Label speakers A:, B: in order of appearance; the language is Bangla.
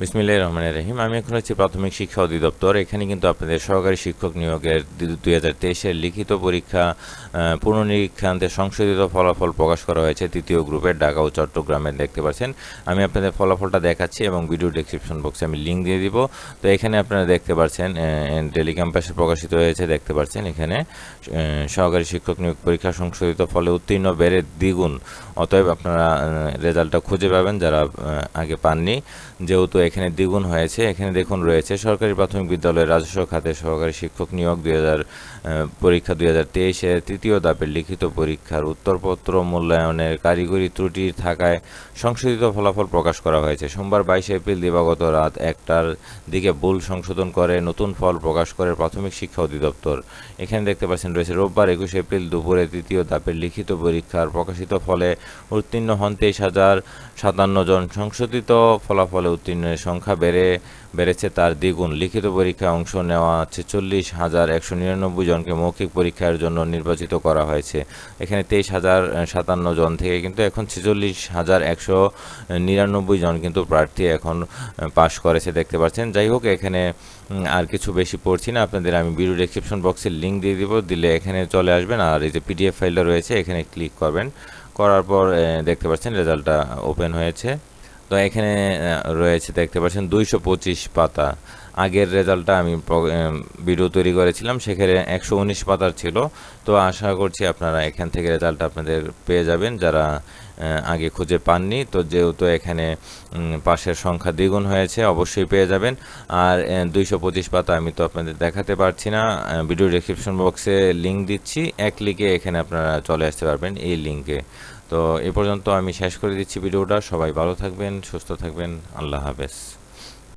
A: বিসমিল্লাহির রহমানির রহিম। আমি এখন হচ্ছি প্রাথমিক শিক্ষা অধিদপ্তর। এখানে কিন্তু আপনাদের সহকারী শিক্ষক নিয়োগের দুই হাজার লিখিত পরীক্ষা পুনর্নিরীক্ষান্তে সংশোধিত ফলাফল প্রকাশ করা হয়েছে তৃতীয় গ্রুপের ঢাকা ও চট্টগ্রামে দেখতে পাচ্ছেন। আমি আপনাদের ফলাফলটা দেখাচ্ছি এবং ভিডিও ডেসক্রিপশন বক্সে আমি লিঙ্ক দিয়ে দিব। তো এখানে আপনারা দেখতে পাচ্ছেন ডেলি ক্যাম্পাসে প্রকাশিত হয়েছে, দেখতে পাচ্ছেন এখানে সহকারী শিক্ষক নিয়োগ পরীক্ষা সংশোধিত ফলে উত্তীর্ণ বেড়ে দ্বিগুণ। অতএব আপনারা রেজাল্টটা খুঁজে পাবেন যারা আগে পাননি। যেহেতু এখানে দ্বিগুণ হয়েছে। এখানে দেখুন রয়েছে সরকারি প্রাথমিক বিদ্যালয়ের রাজস্ব খাতে সহকারী শিক্ষক নিয়োগ দুই হাজার পরীক্ষা দুই হাজার তেইশে। তৃতীয় ধাপের লিখিত পরীক্ষার উত্তরপত্র মূল্যায়নের কারিগরি ত্রুটি থাকায় সংশোধিত ফলাফল প্রকাশ করা হয়েছে। সোমবার বাইশে এপ্রিল দিবাগত রাত একটার দিকে ভুল সংশোধন করে নতুন ফল প্রকাশ করে প্রাথমিক শিক্ষা অধিদপ্তর। এখানে দেখতে পাচ্ছেন, রয়েছে রোববার একুশে এপ্রিল দুপুরে তৃতীয় ধাপের লিখিত পরীক্ষার প্রকাশিত ফলে উত্তীর্ণ হন তেইশ হাজার সাতান্ন জন। সংশোধিত ফলাফলে উত্তীর্ণের সংখ্যা বেড়ে, বেড়েছে তার দ্বিগুণ। লিখিত পরীক্ষায় অংশ নেওয়া ছেচল্লিশ হাজার একশো নিরানব্বই জনকে মৌখিক পরীক্ষার জন্য নির্বাচিত করা হয়েছে। এখানে তেইশ হাজার সাতান্ন জন থেকে কিন্তু এখন ছেচল্লিশ হাজার একশো নিরানব্বই জন কিন্তু প্রার্থী এখন পাশ করেছে দেখতে পাচ্ছেন। যাই হোক, এখানে আর কিছু বেশি পড়ছি না। আপনাদের আমি ভিডিও ডেসক্রিপশন বক্সের লিঙ্ক দিয়ে দিব। দিলে এখানে চলে আসবেন। আর এই যে পিডিএফ ফাইলটা রয়েছে, এখানে ক্লিক করবেন। করার পর দেখতে পাচ্ছেন রেজাল্টটা ওপেন হয়েছে। তো এখানে রয়েছে দেখতে পাচ্ছেন দুইশো পঁচিশ পাতা। আগের রেজাল্টটা আমি ভিডিও তৈরি করেছিলাম, সেখানে একশো উনিশ পাতার ছিল। তো আশা করছি আপনারা এখান থেকে রেজাল্ট আপনাদের পেয়ে যাবেন, যারা আগে খুঁজে পাননি। তো যেহেতু এখানে পাশের সংখ্যা দ্বিগুণ হয়েছে, অবশ্যই পেয়ে যাবেন। আর দুইশো পঁচিশ পাতা আমি তো আপনাদের দেখাতে পারছি না। ভিডিও ডেসক্রিপশন বক্সে লিঙ্ক দিচ্ছি। এক ক্লিকে এখানে আপনারা চলে আসতে পারবেন এই লিঙ্কে তো এ পর্যন্ত আমি শেষ করে দিচ্ছি ভিডিওটা সবাই ভালো থাকবেন, সুস্থ থাকবেন। আল্লাহ হাফেজ।